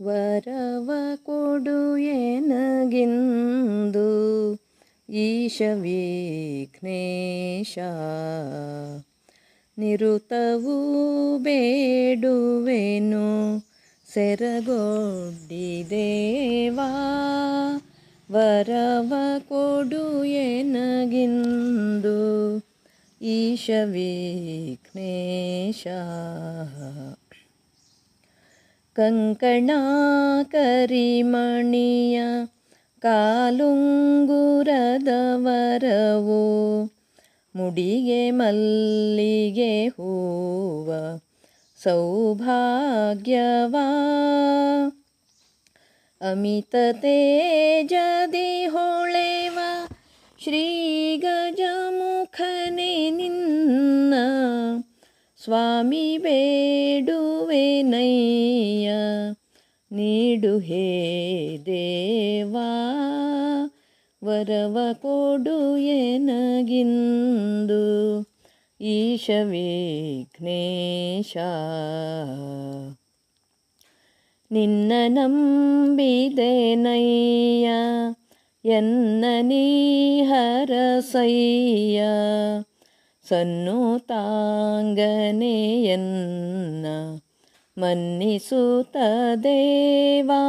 ವರವ ಕೊಡು ಎನಗಿಂದು ಈಶ ವಿಘ್ನೇಶ ನಿರುತವೂ ಬೇಡುವೆನು ಸೆರಗೊಡ್ಡಿದೇವಾ ವರವ ಕೊಡು ಎನಗಿಂದು ಈಶ ವಿಘ್ನೇಶ ಕಂಕಣ ಕರಿಮಣಿಯ ಕಾಲುಂಗುರದವರವು ಮುಡಿಗೆ ಮಲ್ಲಿಗೆ ಹೂವ ಸೌಭಾಗ್ಯವಾ. ಅಮಿತ ತೇಜದಿ ಹೊಳೆವ ಶ್ರೀ ಗಜಮುಖನೆ ನಿನ್ನ ಸ್ವಾಮಿ ಬೇಡುವೆನಯ್ಯ ನೀಡು ಹೇ ದೇವಾ ವರವ ಕೊಡು ಎನಗಿಂದು ಈಶ ವಿಘ್ನೇಶ ನಿನ್ನ ನಂಬಿದೆನಯ್ಯ ಎನ್ನ ನೀಹರಸಯ್ಯ ಸನ್ನು ತಾಂಗನೆಯನ್ನ ಮನ್ನಿಸುತ್ತ ದೇವಾ.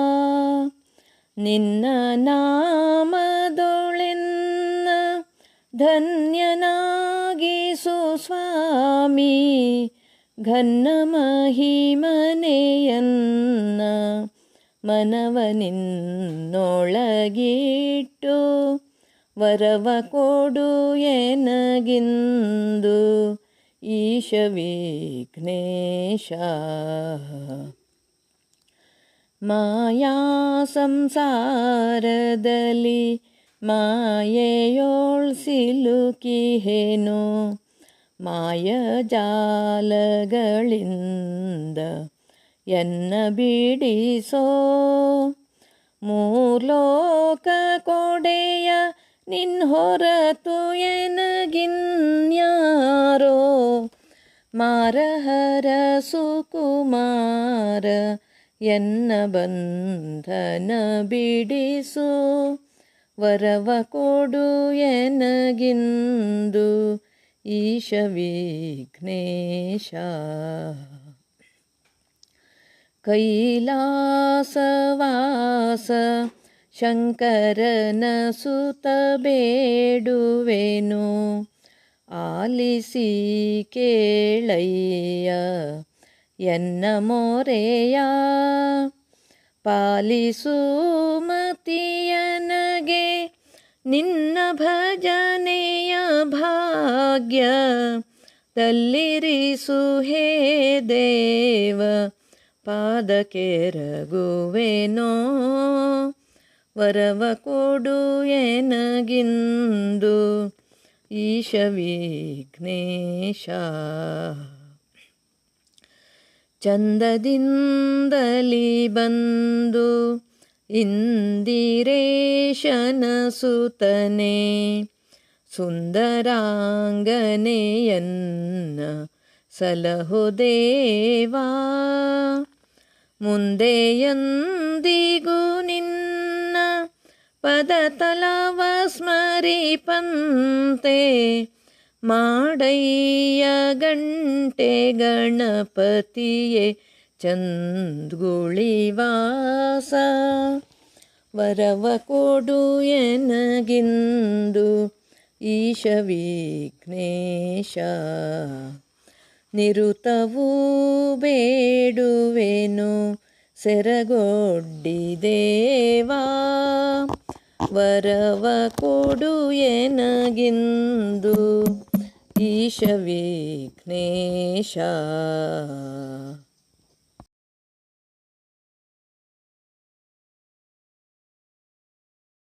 ನಿನ್ನ ನಾಮದೊಳೆನ್ನ ಧನ್ಯನಾಗಿಸು ಸ್ವಾಮಿ. ಘನ್ನ ಮಹಿಮನೆಯನ್ನ ಮನವ ನಿನ್ನೊಳಗಿಟ್ಟು ವರವ ಕೊಡು ಎನಗಿಂದು ಈಶ ವಿಘ್ನೇಶ ಮಾಯಾ ಸಂಸಾರದಲ್ಲಿ ಮಾಯೆಯೋಳ್ ಸಿಲುಕಿಹೇನು ಮಾಯ ಜಾಲಗಳಿಂದ ಎನ್ನ ಬಿಡಿಸೋ ಮೂರ್ಲೋಕ ಕೊಡೆಯ ನಿನ್ ಹೊರತು ಎನಗಿನ್ಯಾರೋ ಮಾರಹರ ಸುಕುಮಾರ ಎನ್ನ ಬಂಧನ ಬಿಡಿಸು ವರವ ಕೊಡು ಎನಗಿಂದು ಈಶ ವಿಘ್ನೇಶ ಕೈಲಾಸವಾಸ ಶಂಕರನ ಸುತ ಬೇಡುವೆನು. ಆಲಿಸಿ ಕೇಳಯ್ಯ, ಎನ್ನ ಮೊರೆಯ. ಪಾಲಿಸು ಮತಿಯನಗೆ ನಿನ್ನ ಭಜನೆಯ ಭಾಗ್ಯ. ತಲ್ಲಿರಿಸು ಹೇ ದೇವ, ಪಾದಕ್ಕೆ ರಘುವೆನೋ. ವರವ ಕೊಡು ಎನಗಿಂದು ಈಶ ವಿಘ್ನೇಶ ಚಂದದಿಂದಲಿ ಬಂದು ಇಂದಿರೇಶನ ಸುತನೆ ಸುಂದರಾಂಗನೆಯನ್ನ ಸಲಹು ದೇವಾ. ಮುಂದೆಯಂದಿಗೂ ನಿನ್ನ ಪದತಲವ ಸ್ಮರಿಪಂತೆ ಮಾಡಯ್ಯ ಗಂಟೆ ಗಣಪತಿಯೇ ಚಂದ್ಗುಳಿವಾಸ. ವರವ ಕೊಡು ಎನಗಿಂದು ಈಶ ವಿಘ್ನೇಶ. ನಿರುತವೂ ಬೇಡುವೆನು ಸೆರಗೊಡ್ಡಿದೇವಾ ವರವ ಕೊಡು ಎನಗಿಂದು ಈಶ ವಿಘ್ನೇಶ